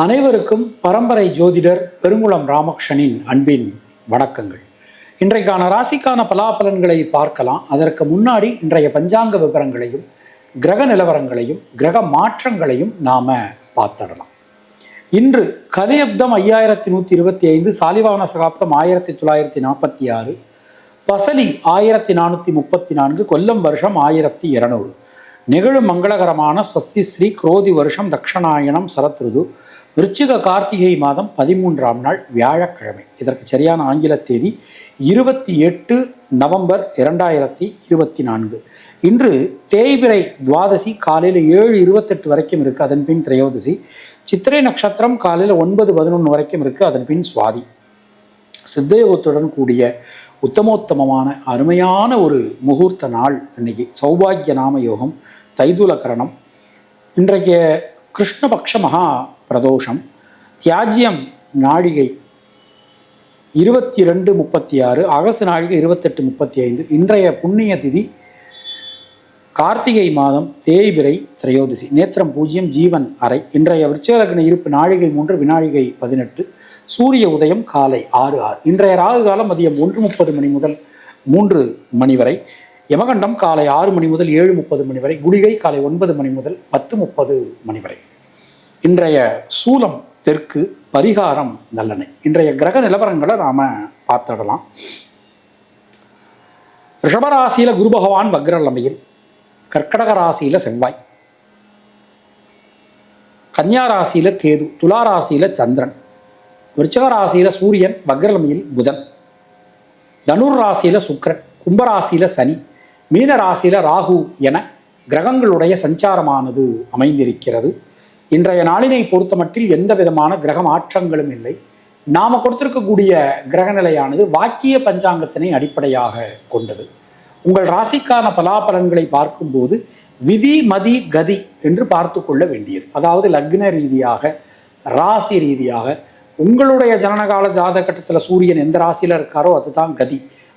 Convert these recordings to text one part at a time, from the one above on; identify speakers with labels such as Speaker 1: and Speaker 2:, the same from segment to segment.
Speaker 1: அனைவருக்கும் பரம்பரை ஜோதிடர் பெருங்குளம் ராமகிருஷ்ணனின் அன்பின் வணக்கங்கள். இன்றைக்கான ராசிக்கான பலாபலன்களை பார்க்கலாம். அதற்கு முன்னாடி இன்றைய பஞ்சாங்க விவரங்களையும் கிரக நிலவரங்களையும் கிரக மாற்றங்களையும் நாம பார்த்துடலாம். இன்று கலியப்தம் ஐயாயிரத்தி நூற்றி இருபத்தி ஐந்து சாலிவான சகாப்தம் ஆயிரத்தி தொள்ளாயிரத்தி நாற்பத்தி ஆறு பசலி ஆயிரத்தி நானூற்றி முப்பத்தி நான்கு கொல்லம் வருஷம் ஆயிரத்தி இருநூறு. நிகழும் மங்களகரமான ஸ்வஸ்தி ஸ்ரீ குரோதி வருஷம் தக்ஷணாயணம் சரத்ருது விருச்சிக கார்த்திகை மாதம் பதிமூன்றாம் நாள் வியாழக்கிழமை. இதற்கு சரியான ஆங்கில தேதி இருபத்தி எட்டு நவம்பர் இரண்டாயிரத்தி இருபத்தி நான்கு. இன்று தேய்பிரை துவாதசி காலையில் ஏழு இருபத்தெட்டு வரைக்கும் இருக்கு அதன் பின் திரையோதசி. சித்திரை நட்சத்திரம் காலையில் ஒன்பது பதினொன்று வரைக்கும் இருக்கு அதன் பின் சுவாதி. சித்தயோகத்துடன் கூடிய உத்தமோத்தமமான அருமையான ஒரு முகூர்த்த நாள் இன்னைக்கு. சௌபாகிய நாம யோகம் தைதுலகரணம். இன்றைக்கு கிருஷ்ணபக்ஷ மகா பிரதோஷம். தியாஜ்யம் நாழிகை இருபத்தி ரெண்டு முப்பத்தி ஆறு அகசு நாழிகை இருபத்தெட்டு முப்பத்தி ஐந்து இன்றைய புண்ணிய திதி கார்த்திகை மாதம் தேய்பிரை திரையோதசி நேத்திரம் பூஜ்யம் ஜீவன் அறை இன்றைய விருச்சலக்ன இருப்பு நாழிகை மூன்று வினாழிகை பதினெட்டு சூரிய உதயம் காலை ஆறு ஆறு இன்றைய ராகு காலம் மதியம் ஒன்று முப்பது மணி முதல் மூன்று மணி வரை யமகண்டம் காலை ஆறு மணி முதல் ஏழு முப்பது மணி வரை குளிகை காலை ஒன்பது மணி முதல் பத்து முப்பது மணி வரை. இன்றைய சூலம் தெற்கு பரிகாரம் நல்லெண்ணெய். இன்றைய கிரக நிலவரங்களை நாம பார்த்துடலாம். ரிஷபராசியில குரு பகவான் வக்ரலமையில் கர்க்கடக ராசியில செவ்வாய். கன்னியா ராசியில கேது துலா ராசியில சந்திரன். விருச்சக ராசியில சூரியன் வக்ரலமையில் புதன். தனுர் ராசியில சுக்கரன் கும்பராசியில சனி. மீன ராசியில ராகு என கிரகங்களுடைய சஞ்சாரமானது அமைந்திருக்கிறது. இன்றைய நாளினை பொறுத்தமட்டில் எந்த விதமான கிரக மாற்றங்களும் இல்லை. நாம கொடுத்திருக்கக்கூடிய கிரகநிலையானது வாக்கிய பஞ்சாங்கத்தினை அடிப்படையாக கொண்டது. உங்கள் ராசிக்கான பலாபலன்களை பார்க்கும்போது விதி மதி கதி என்று பார்த்து கொள்ள வேண்டியது. அதாவது லக்ன ரீதியாக ராசி ரீதியாக உங்களுடைய ஜனனகால ஜாதகட்டத்தில் சூரியன் எந்த ராசியில் இருக்காரோ அதுதான் கதி.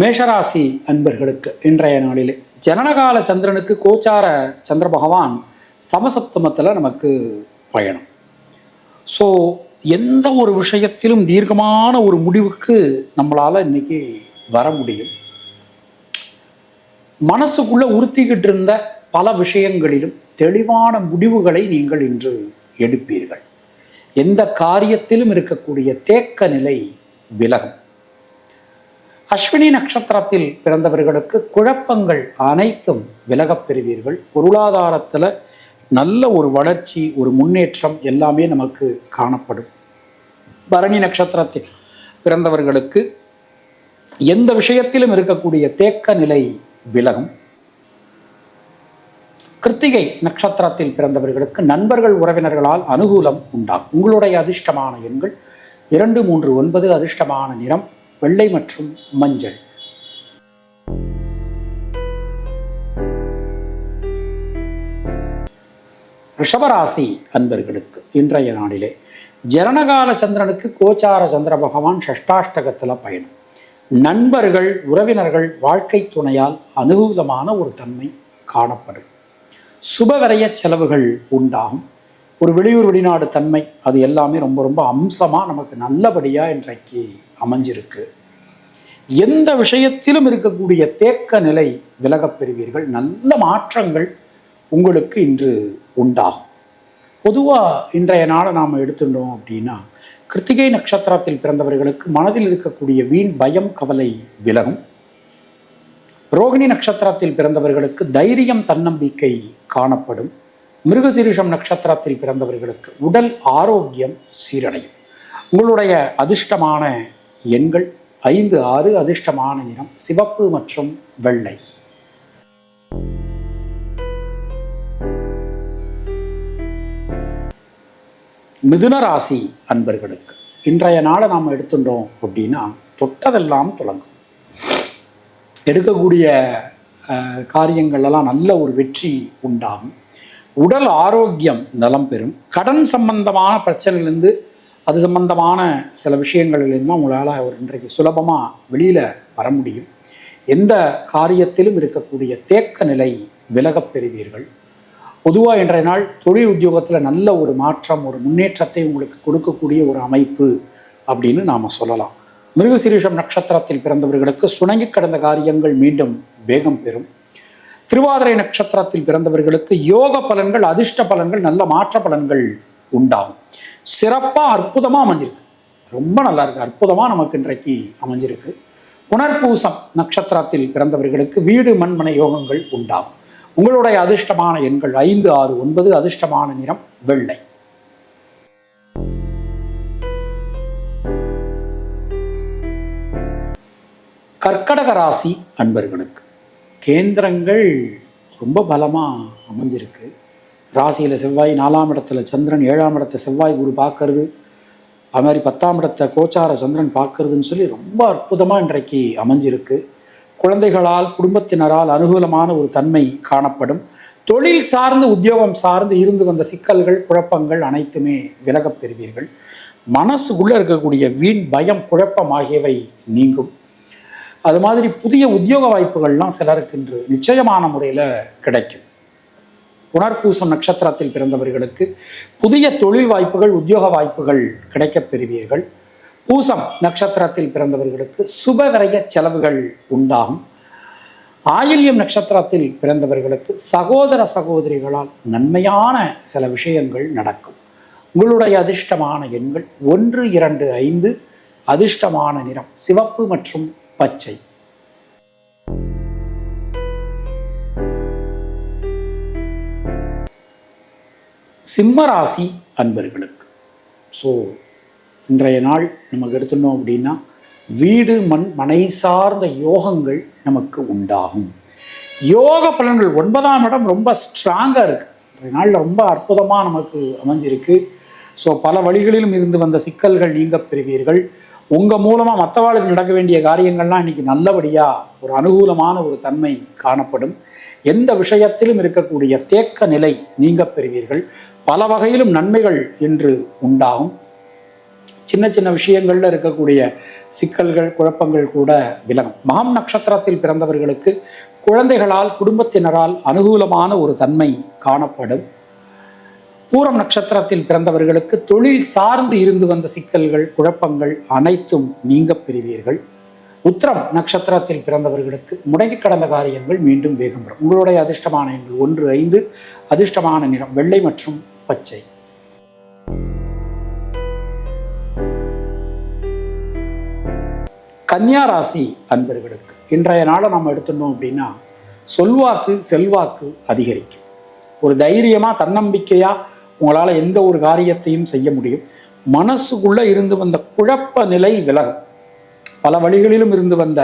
Speaker 1: மேஷராசி அன்பர்களுக்கு இன்றைய நாளிலே. ஜனனகால சந்திரனுக்கு கோச்சார சந்திர பகவான் சமசப்தமத்தில் நமக்கு பயணம். ஸோ எந்த ஒரு விஷயத்திலும் தீர்க்கமான ஒரு முடிவுக்கு நம்மளால் இன்னைக்கு வர முடியும். மனசுக்குள்ளே உறுத்திக்கிட்டு இருந்த பல விஷயங்களிலும் தெளிவான முடிவுகளை நீங்கள் இன்று எடுப்பீர்கள். எந்த காரியத்திலும் இருக்கக்கூடிய தேக்க நிலை விலகும். அஸ்வினி நட்சத்திரத்தில் பிறந்தவர்களுக்கு குழப்பங்கள் அனைத்தும் விலகப் பெறுவீர்கள். பொருளாதாரத்தில் நல்ல ஒரு வளர்ச்சி ஒரு முன்னேற்றம் எல்லாமே நமக்கு காணப்படும். பரணி நட்சத்திரத்தில் பிறந்தவர்களுக்கு எந்த விஷயத்திலும் இருக்கக்கூடிய தேக்க நிலை விலகும். கிருத்திகை நட்சத்திரத்தில் பிறந்தவர்களுக்கு நண்பர்கள் உறவினர்களால் அனுகூலம் உண்டாகும். உங்களுடைய அதிர்ஷ்டமான எண்கள் இரண்டு மூன்று ஒன்பது அதிர்ஷ்டமான நிறம். வெள்ளை மற்றும் மஞ்சள். ரிஷபராசி அன்பர்களுக்கு இன்றைய நாளிலே ஜனனகால சந்திரனுக்கு கோச்சார சந்திர பகவான் ஷஷ்டாஷ்டகத்தில் பயணம். நண்பர்கள் உறவினர்கள் வாழ்க்கை துணையால் அனுகூலமான ஒரு தன்மை காணப்படும். சுபவரைய செலவுகள் உண்டாகும். ஒரு வெளியூர் வெளிநாடு தன்மை அது எல்லாமே ரொம்ப ரொம்ப அம்சமாக நமக்கு நல்லபடியாக இன்றைக்கு அமைஞ்சிருக்கு. எந்த விஷயத்திலும் இருக்கக்கூடிய தேக்க நிலை விலகப் பெறுவீர்கள். நல்ல மாற்றங்கள் உங்களுக்கு இன்று உண்டாகும். பொதுவாக இன்றைய நாளை நாம் எடுத்துட்டோம் அப்படின்னா கிருத்திகை நட்சத்திரத்தில் பிறந்தவர்களுக்கு மனதில் இருக்கக்கூடிய வீண் பயம் கவலை விலகும். ரோகிணி நட்சத்திரத்தில் பிறந்தவர்களுக்கு தைரியம் தன்னம்பிக்கை காணப்படும். மிருகசீரிஷம் நட்சத்திரத்தில் பிறந்தவர்களுக்கு உடல் ஆரோக்கியம் சீரடையும். உங்களுடைய அதிர்ஷ்டமான எண்கள் ஐந்து ஆறு அதிர்ஷ்டமான நிறம் சிவப்பு மற்றும் வெள்ளை. மிதுன ராசி அன்பர்களுக்கு இன்றைய நாளை நாம் எடுத்துட்டோம் அப்படின்னா தொட்டதெல்லாம் தொடங்கும். எடுக்கக்கூடிய அஹ், காரியங்கள்லாம் நல்ல ஒரு வெற்றி உண்டாகும். உடல் ஆரோக்கியம் நலம் பெறும். கடன் சம்பந்தமான பிரச்சனையிலேருந்து அது சம்பந்தமான சில விஷயங்கள்லேருந்து உங்களால் ஒரு இன்றைக்கு சுலபமாக வெளியில் வர முடியும். எந்த காரியத்திலும் இருக்கக்கூடிய தேக்க நிலை விலகப் பெறுவீர்கள். பொதுவாக இன்றைய நாள் தொழில் உத்தியோகத்தில் நல்ல ஒரு மாற்றம் ஒரு முன்னேற்றத்தை உங்களுக்கு கொடுக்கக்கூடிய ஒரு அமைப்பு அப்படின்னு நாம் சொல்லலாம். மிருகசீரிஷம் நட்சத்திரத்தில் பிறந்தவர்களுக்கு சுணங்கி கடந்த காரியங்கள் மீண்டும் வேகம் பெறும். திருவாதிரை நட்சத்திரத்தில் பிறந்தவர்களுக்கு யோக பலன்கள் அதிர்ஷ்ட பலன்கள் நல்ல மாற்ற பலன்கள் உண்டாகும். சிறப்பாக அற்புதமாக அமைஞ்சிருக்கு. ரொம்ப நல்லா இருக்கு. அற்புதமாக நமக்கு இன்றைக்கு அமைஞ்சிருக்கு. புனர்பூசம் நட்சத்திரத்தில் பிறந்தவர்களுக்கு வீடு மண்மனை யோகங்கள் உண்டாகும். உங்களுடைய அதிர்ஷ்டமான எண்கள் ஐந்து ஆறு ஒன்பது அதிர்ஷ்டமான நிறம் வெள்ளை. கர்க்கடக ராசி அன்பர்களுக்கு கேந்திரங்கள் ரொம்ப பலமாக அமைஞ்சிருக்கு. ராசியில் செவ்வாய் நாலாம் இடத்துல சந்திரன் ஏழாம் இடத்த செவ்வாய் குரு பார்க்கறது அது மாதிரி பத்தாம் இடத்த கோச்சார சந்திரன் பார்க்கறதுன்னு சொல்லி ரொம்ப அற்புதமாக இன்றைக்கு அமைஞ்சிருக்கு. குழந்தைகளால் குடும்பத்தினரால் அனுகூலமான ஒரு தன்மை காணப்படும். தொழில் சார்ந்து உத்தியோகம் சார்ந்து இருந்து வந்த சிக்கல்கள் குழப்பங்கள் அனைத்துமே விலகப் பெறுவீர்கள். மனசுக்குள்ளே இருக்கக்கூடிய வீண் பயம் குழப்பம் ஆகியவை நீங்கும். அது மாதிரி புதிய உத்தியோக வாய்ப்புகள்லாம் சிலருக்கு இன்று நிச்சயமான முறையில் கிடைக்கும். புனர்பூசம் நட்சத்திரத்தில் பிறந்தவர்களுக்கு புதிய தொழில் வாய்ப்புகள் உத்தியோக வாய்ப்புகள் கிடைக்கப் பெறுவீர்கள். பூசம் நட்சத்திரத்தில் பிறந்தவர்களுக்கு சுப செலவுகள் உண்டாகும். ஆயில்யம் நட்சத்திரத்தில் பிறந்தவர்களுக்கு சகோதர சகோதரிகளால் நன்மையான சில விஷயங்கள் நடக்கும். உங்களுடைய அதிர்ஷ்டமான எண்கள் ஒன்று இரண்டு ஐந்து அதிர்ஷ்டமான நிறம் சிவப்பு மற்றும் பச்சை. சிம்மராசி அன்பர்களுக்கு. ஸோ இன்றைய நாள் நமக்கு எடுத்துட்டோம் அப்படின்னா வீடு மண் மனை சார்ந்த யோகங்கள் நமக்கு உண்டாகும். யோக பலன்கள் ஒன்பதாம் இடம் ரொம்ப ஸ்ட்ராங்காக இருக்குது இன்றைய நாளில் ரொம்ப அற்புதமாக நமக்கு அமைஞ்சிருக்கு. ஸோ பல வழிகளிலும் இருந்து வந்த சிக்கல்கள் நீங்க பெறுவீர்கள். உங்கள் மூலமாக மற்றவாளுக்கு நடக்க வேண்டிய காரியங்கள்லாம் இன்றைக்கி நல்லபடியாக ஒரு அனுகூலமான ஒரு தன்மை காணப்படும். எந்த விஷயத்திலும் இருக்கக்கூடிய தேக்க நிலை நீங்க பெறுவீர்கள். பல வகையிலும் நன்மைகள் என்று உண்டாகும். சின்ன சின்ன விஷயங்கள்ல இருக்கக்கூடிய சிக்கல்கள் குழப்பங்கள் கூட விலகும். மகம் நட்சத்திரத்தில் பிறந்தவர்களுக்கு குழந்தைகளால் குடும்பத்தினரால் அனுகூலமான ஒரு தன்மை காணப்படும். பூரம் நட்சத்திரத்தில் பிறந்தவர்களுக்கு தொழில் சார்ந்து இருந்து வந்த சிக்கல்கள் குழப்பங்கள் அனைத்தும் நீங்க பெறுவீர்கள். உத்திரம் நட்சத்திரத்தில் பிறந்தவர்களுக்கு முடங்கி கடந்த காரியங்கள் மீண்டும் வேகம் பெறும். உங்களுடைய அதிர்ஷ்டமான எண்கள் ஒன்று ஐந்து அதிர்ஷ்டமான நிறம் வெள்ளை மற்றும் பச்சை. கன்னியா ராசி அன்பர்களுக்கு இன்றைய நாளை நம்ம எடுத்துட்டோம் அப்படின்னா சொல்வாக்கு செல்வாக்கு அதிகரிக்கும். ஒரு தைரியமாக தன்னம்பிக்கையாக உங்களால் எந்த ஒரு காரியத்தையும் செய்ய முடியும். மனசுக்குள்ளே இருந்து வந்த குழப்ப நிலை விலகும். பல வழிகளிலும் இருந்து வந்த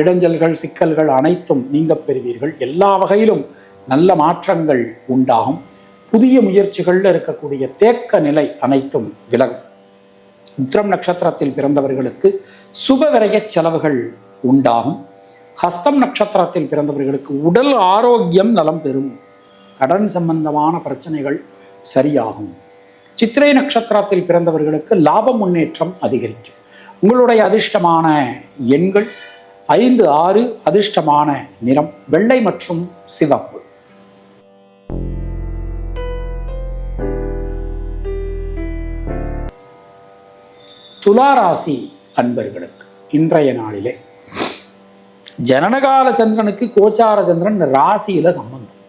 Speaker 1: இடைஞ்சல்கள் சிக்கல்கள் அனைத்தும் நீங்க பெறுவீர்கள். எல்லா வகையிலும் நல்ல மாற்றங்கள் உண்டாகும். புதிய முயற்சிகளில் இருக்கக்கூடிய தேக்க நிலை அனைத்தும் விலகும். உத்திரம் நட்சத்திரத்தில் பிறந்தவர்களுக்கு சுபவிரய செலவுகள் உண்டாகும். ஹஸ்தம் நட்சத்திரத்தில் பிறந்தவர்களுக்கு உடல் ஆரோக்கியம் நலம் பெறும். கடன் சம்பந்தமான பிரச்சனைகள் சரியாகும். சித்திரை நட்சத்திரத்தில் பிறந்தவர்களுக்கு லாப முன்னேற்றம் அதிகரிக்கும். உங்களுடைய அதிர்ஷ்டமான எண்கள் ஐந்து ஆறு அதிர்ஷ்டமான நிறம் வெள்ளை மற்றும் சிவப்பு. துளாராசி அன்பர்களுக்கு இன்றைய நாளிலே. ஜனனகால சந்திரனுக்கு கோச்சார சந்திரன் ராசியில சம்பந்தம்.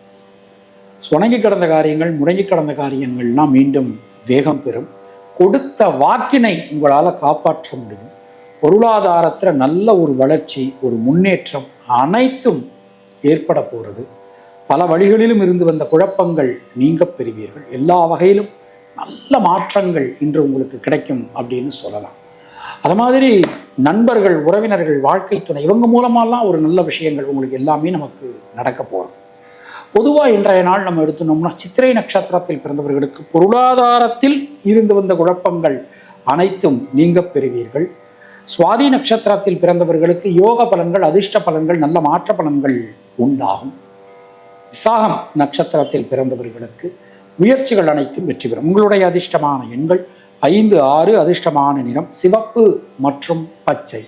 Speaker 1: சுணங்கி கிடந்த காரியங்கள் முடங்கி கிடந்த காரியங்கள்லாம் மீண்டும் வேகம் பெறும். கொடுத்த வாக்கினை உங்களால் காப்பாற்ற முடியும். பொருளாதாரத்தில் நல்ல ஒரு வளர்ச்சி ஒரு முன்னேற்றம் அனைத்தும் ஏற்பட போகிறது பல வழிகளிலும் இருந்து வந்த குழப்பங்கள் நீங்க பெறுவீர்கள். எல்லா வகையிலும் நல்ல மாற்றங்கள் இன்று உங்களுக்கு கிடைக்கும் அப்படின்னு சொல்லலாம். அது மாதிரி நண்பர்கள் உறவினர்கள் வாழ்க்கை துணை இவங்க மூலமாலாம் ஒரு நல்ல விஷயங்கள் உங்களுக்கு எல்லாமே நமக்கு நடக்க போகிறது பொதுவாக இன்றைய நாள் நம்ம எடுத்துனோம்னா சித்திரை நட்சத்திரத்தில் பிறந்தவர்களுக்கு பொருளாதாரத்தில் இருந்து வந்த குழப்பங்கள் அனைத்தும் நீங்க பெறுவீர்கள். சுவாதி நட்சத்திரத்தில் பிறந்தவர்களுக்கு யோக பலன்கள் அதிர்ஷ்ட பலன்கள் நல்ல மாற்ற பலன்கள் உண்டாகும். விசாகம் நட்சத்திரத்தில் பிறந்தவர்களுக்கு முயற்சிகள் அனைத்தும் வெற்றி பெறும். உங்களுடைய அதிர்ஷ்டமான எண்கள் ஐந்து ஆறு அதிர்ஷ்டமான நிறம் சிவப்பு மற்றும் பச்சை.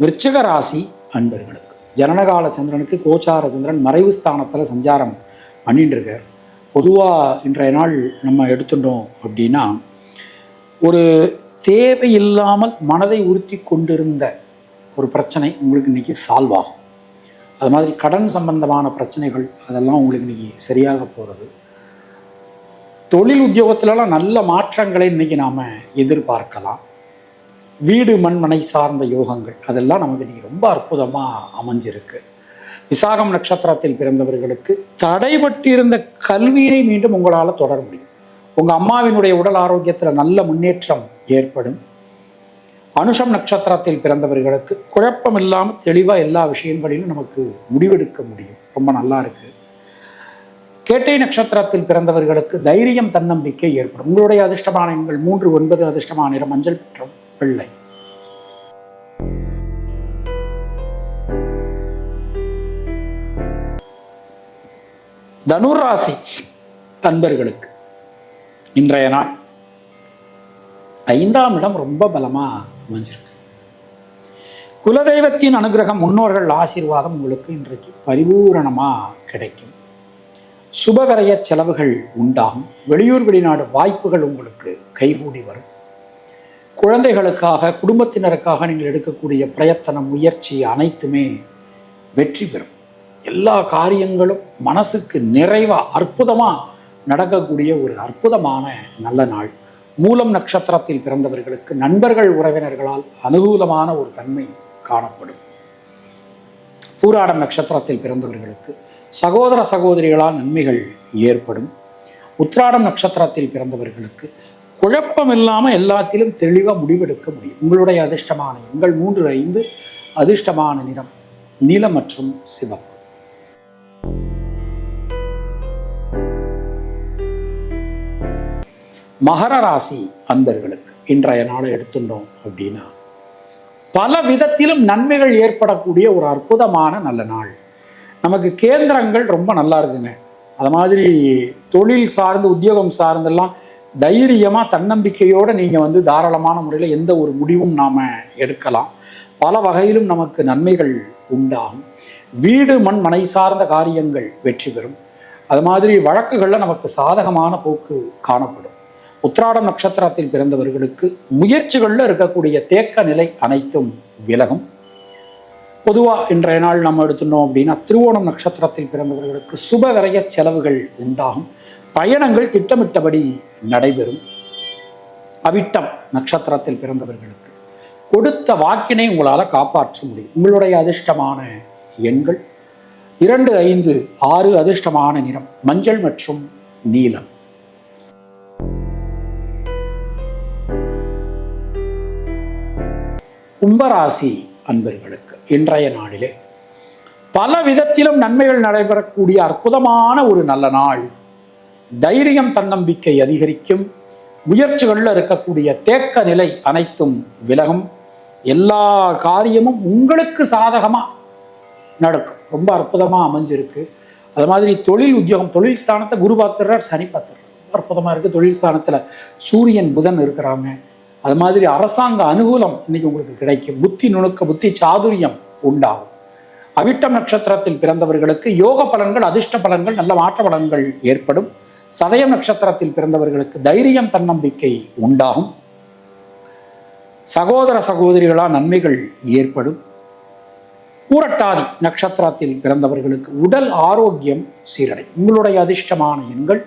Speaker 1: விருச்சிக ராசி அன்பர்களுக்கு ஜனனகால சந்திரனுக்கு கோச்சார சந்திரன் மறைவு ஸ்தானத்தில் சஞ்சாரம் பண்ணிட்டு இருக்கார் பொதுவாக இன்றைய நாள் நம்ம எடுத்துட்டோம் அப்படின்னா ஒரு தேவையில்லாமல் மனதை உறுத்தி கொண்டிருந்த ஒரு பிரச்சனை உங்களுக்கு இன்னைக்கு சால்வ் ஆகும். அது மாதிரி கடன் சம்பந்தமான பிரச்சனைகள் அதெல்லாம் உங்களுக்கு இன்னைக்கு சரியாக போகிறது தொழில் உத்தியோகத்திலலாம் நல்ல மாற்றங்களை இன்னைக்கு நாம் எதிர்பார்க்கலாம். வீடு மண்மனை சார்ந்த யோகங்கள் அதெல்லாம் நமக்கு இன்றைக்கி ரொம்ப அற்புதமாக அமைஞ்சிருக்கு. விசாகம் நட்சத்திரத்தில் பிறந்தவர்களுக்கு தடைபட்டிருந்த கல்வியை மீண்டும் உங்களால் தொடர முடியும். உங்கள் அம்மாவினுடைய உடல் ஆரோக்கியத்தில் நல்ல முன்னேற்றம் ஏற்படும். அனுஷம் நட்சத்திரத்தில் பிறந்தவர்களுக்கு குழப்பம் இல்லாமல் தெளிவாக எல்லா விஷயங்களிலும் நமக்கு முடிவெடுக்க முடியும். ரொம்ப நல்லா இருக்கு. கேட்டை நட்சத்திரத்தில் பிறந்தவர்களுக்கு தைரியம் தன்னம்பிக்கை ஏற்படும். உங்களுடைய அதிர்ஷ்டமான எண்கள் மூன்று ஒன்பது அதிர்ஷ்டமான நிறம் மஞ்சள் மற்றும் வெள்ளை. தனுராசி அன்பர்களுக்கு இன்றைய நாள் ஐந்தாம் இடம் ரொம்ப பலமா அமைஞ்சிருக்கு. குலதெய்வத்தின் அனுகிரகம் முன்னோர்கள் ஆசீர்வாதம் உங்களுக்கு இன்றைக்கு பரிபூரணமா கிடைக்கும். சுபகரைய செலவுகள் உண்டாகும். வெளியூர் வெளிநாடு வாய்ப்புகள் உங்களுக்கு கைகூடி வரும். குழந்தைகளுக்காக குடும்பத்தினருக்காக நீங்கள் எடுக்கக்கூடிய பிரயத்தனம் முயற்சி அனைத்துமே வெற்றி பெறும். எல்லா காரியங்களும் மனசுக்கு நிறைவா அற்புதமா நடக்கக்கூடிய ஒரு அற்புதமான நல்ல நாள். மூலம் நட்சத்திரத்தில் பிறந்தவர்களுக்கு நண்பர்கள் உறவினர்களால் அனுகூலமான ஒரு தன்மை காணப்படும். பூராடம் நட்சத்திரத்தில் பிறந்தவர்களுக்கு சகோதர சகோதரிகளால் நன்மைகள் ஏற்படும். உத்ராடம் நட்சத்திரத்தில் பிறந்தவர்களுக்கு குழப்பம் இல்லாமல் எல்லாத்திலும் தெளிவாக முடிவெடுக்க முடியும். உங்களுடைய அதிர்ஷ்டமான எண்கள் மூன்று ஐந்து அதிர்ஷ்டமான நிறம் நீலம் மற்றும் சிவப்பு. மகர ராசி அந்தர்களுக்கு இன்றைய நாளை எடுத்துட்டோம் அப்படின்னா பல விதத்திலும் நன்மைகள் ஏற்படக்கூடிய ஒரு அற்புதமான நல்ல நாள். நமக்கு கேந்திரங்கள் ரொம்ப நல்லா இருக்குங்க. அது மாதிரி தொழில் சார்ந்து உத்தியோகம் சார்ந்தெல்லாம் தைரியமாக தன்னம்பிக்கையோடு நீங்கள் வந்து தாராளமான முறையில் எந்த ஒரு முடிவும் நாம் எடுக்கலாம். பல வகையிலும் நமக்கு நன்மைகள் உண்டாகும். வீடு மண் மனை சார்ந்த காரியங்கள் வெற்றி பெறும். அது மாதிரி வழக்குகளில் நமக்கு சாதகமான போக்கு காணப்படும். உத்ராடம் நட்சத்திரத்தில் பிறந்தவர்களுக்கு முயற்சிகளில் இருக்கக்கூடிய தேக்க நிலை அனைத்தும் விலகும். பொதுவாக இன்றைய நாள் நம்ம எடுத்துனோம் அப்படின்னா திருவோணம் நட்சத்திரத்தில் பிறந்தவர்களுக்கு சுப செலவுகள் உண்டாகும். பயணங்கள் திட்டமிட்டபடி நடைபெறும். அவிட்டம் நட்சத்திரத்தில் பிறந்தவர்களுக்கு கொடுத்த வாக்கினை உங்களால் காப்பாற்ற முடியும். உங்களுடைய அதிர்ஷ்டமான எண்கள் இரண்டு ஐந்து ஆறு அதிர்ஷ்டமான நிறம் மஞ்சள் மற்றும் நீலம். கும்பராசி அன்பர்களுக்கு இன்றைய நாளிலே பல விதத்திலும் நன்மைகள் நடைபெறக்கூடிய அற்புதமான ஒரு நல்ல நாள். தைரியம் தன்னம்பிக்கை அதிகரிக்கும். முயற்சிகளில் இருக்கக்கூடிய தேக்க நிலை அனைத்தும் விலகும். எல்லா காரியமும் உங்களுக்கு சாதகமாக நடக்கும். ரொம்ப அற்புதமாக அமைஞ்சிருக்கு. அது மாதிரி தொழில் உத்தியோகம் தொழில் ஸ்தானத்தை குரு பார்த்துறார் சனி பார்த்துறார் அற்புதமாக இருக்குது தொழில் ஸ்தானத்தில் சூரியன் புதன் இருக்கிறாங்க. அது மாதிரி அரசாங்க அனுகூலம் இன்னைக்கு உங்களுக்கு கிடைக்கும். புத்தி நுணுக்க புத்தி சாதுரியம் உண்டாகும். அவிட்டம் நட்சத்திரத்தில் பிறந்தவர்களுக்கு யோக பலன்கள் அதிர்ஷ்ட பலன்கள் நல்ல மாற்ற பலன்கள் ஏற்படும். சதயம் நட்சத்திரத்தில் பிறந்தவர்களுக்கு தைரியம் தன்னம்பிக்கை உண்டாகும். சகோதர சகோதரிகளால் நன்மைகள் ஏற்படும். பூரட்டாதி நட்சத்திரத்தில் பிறந்தவர்களுக்கு உடல் ஆரோக்கியம் சீரடை உங்களுடைய அதிர்ஷ்டமான எண்கள்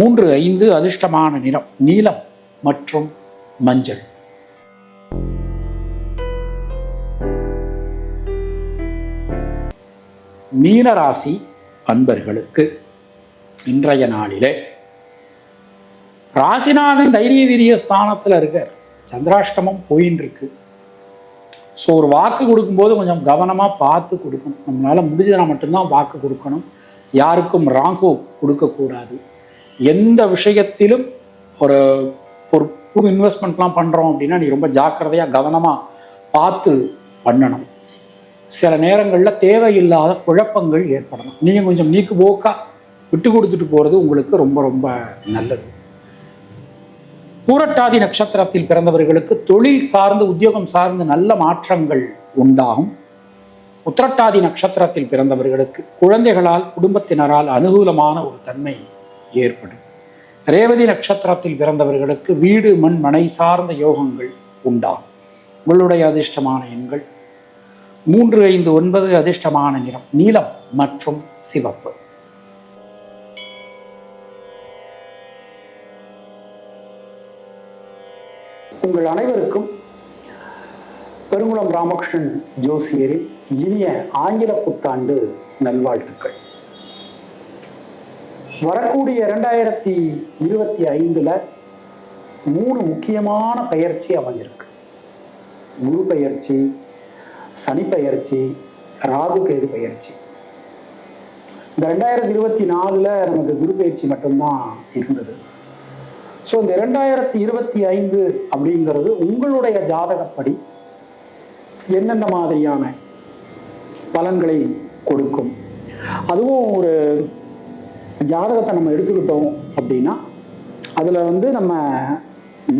Speaker 1: மூன்று ஐந்து அதிர்ஷ்டமான நிறம் நீலம் மற்றும் மஞ்சள். மீனராசி அன்பர்களுக்கு இன்றைய நாளிலே ராசிநாதன் தைரிய வீரிய ஸ்தானத்தில் இருக்கார். சந்திராஷ்டமம் போயின்னு இருக்கு ஸோ ஒரு வாக்கு கொடுக்கும்போது கொஞ்சம் கவனமாக பார்த்து கொடுக்கணும். நம்மளால் முடிஞ்சதுனா மட்டும்தான் வாக்கு கொடுக்கணும். யாருக்கும் ராங்கு கொடுக்கக்கூடாது. எந்த விஷயத்திலும் ஒரு பொற் புது இன்வெஸ்ட்மெண்ட்லாம் பண்ணுறோம் அப்படின்னா நீ ரொம்ப ஜாக்கிரதையாக கவனமாக பார்த்து பண்ணணும். சில நேரங்களில் தேவையில்லாத குழப்பங்கள் ஏற்படணும். நீங்கள் கொஞ்சம் நீக்கு போக்காக விட்டு கொடுத்துட்டு போகிறது உங்களுக்கு ரொம்ப ரொம்ப நல்லது. பூரட்டாதி நட்சத்திரத்தில் பிறந்தவர்களுக்கு தொழில் சார்ந்து உத்தியோகம் சார்ந்து நல்ல மாற்றங்கள் உண்டாகும். உத்திரட்டாதி நட்சத்திரத்தில் பிறந்தவர்களுக்கு குழந்தைகளால் குடும்பத்தினரால் அனுகூலமான ஒரு தன்மை ஏற்படும். ரேவதி நட்சத்திரத்தில் பிறந்தவர்களுக்கு வீடு மண் மனை சார்ந்த யோகங்கள் உண்டாகும் உங்களுடைய அதிர்ஷ்டமான எண்கள் மூன்று ஐந்து ஒன்பது அதிர்ஷ்டமான நிறம் நீலம் மற்றும் சிவப்பு. உங்கள் அனைவருக்கும் பெருங்குளம் ராமகிருஷ்ணன் ஜோசியரின் இனிய ஆங்கில புத்தாண்டு நல்வாழ்த்துக்கள். வரக்கூடிய இரண்டாயிரத்தி இருபத்தி ஐந்துல மூணு முக்கியமான பயிற்சி அமைஞ்சிருக்கு குரு பயிற்சி சனி பயிற்சி ராகு கேது பயிற்சி. இந்த ரெண்டாயிரத்தி இருபத்தி நாலுல நமக்கு குரு பயிற்சி மட்டும்தான் இருந்தது. ஸோ இந்த இரண்டாயிரத்தி இருபத்தி ஐந்து அப்படிங்கிறது உங்களுடைய ஜாதகப்படி எந்தெந்த மாதிரியான பலன்களை கொடுக்கும்? அதுவும் ஒரு ஜாதகத்தை நம்ம எடுத்துக்கிட்டோம் அப்படின்னா அதில் வந்து நம்ம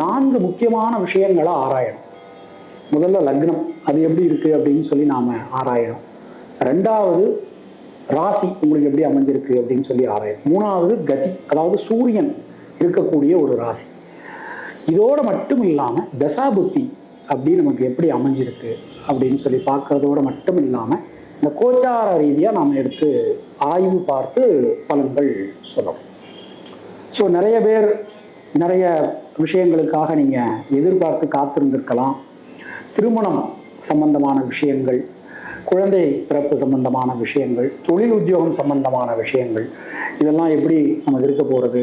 Speaker 1: நான்கு முக்கியமான விஷயங்களை ஆராயணும். முதல்ல லக்னம் அது எப்படி இருக்குது அப்படின்னு சொல்லி நாம் ஆராயணும். ரெண்டாவது ராசி உங்களுக்கு எப்படி அமைஞ்சிருக்கு அப்படின்னு சொல்லி ஆராயணும். மூணாவது கதி அதாவது சூரியன் இருக்கக்கூடிய ஒரு ராசி. இதோட மட்டும் இல்லாமல் தசாபுத்தி அப்படி நமக்கு எப்படி அமைஞ்சிருக்கு அப்படின்னு சொல்லி பார்க்கறதோட மட்டும் இல்லாமல் இந்த கோச்சார ரீதியாக நாம் எடுத்து ஆய்வு பார்த்து பலன்கள் சொல்லணும். ஸோ நிறைய பேர் நிறைய விஷயங்களுக்காக நீங்கள் எதிர்பார்த்து காத்திருந்திருக்கலாம். திருமணம் சம்பந்தமான விஷயங்கள் குழந்தை பிறப்பு சம்பந்தமான விஷயங்கள் தொழில் உத்தியோகம் சம்பந்தமான விஷயங்கள் இதெல்லாம் எப்படி நமக்கு இருக்க போகிறது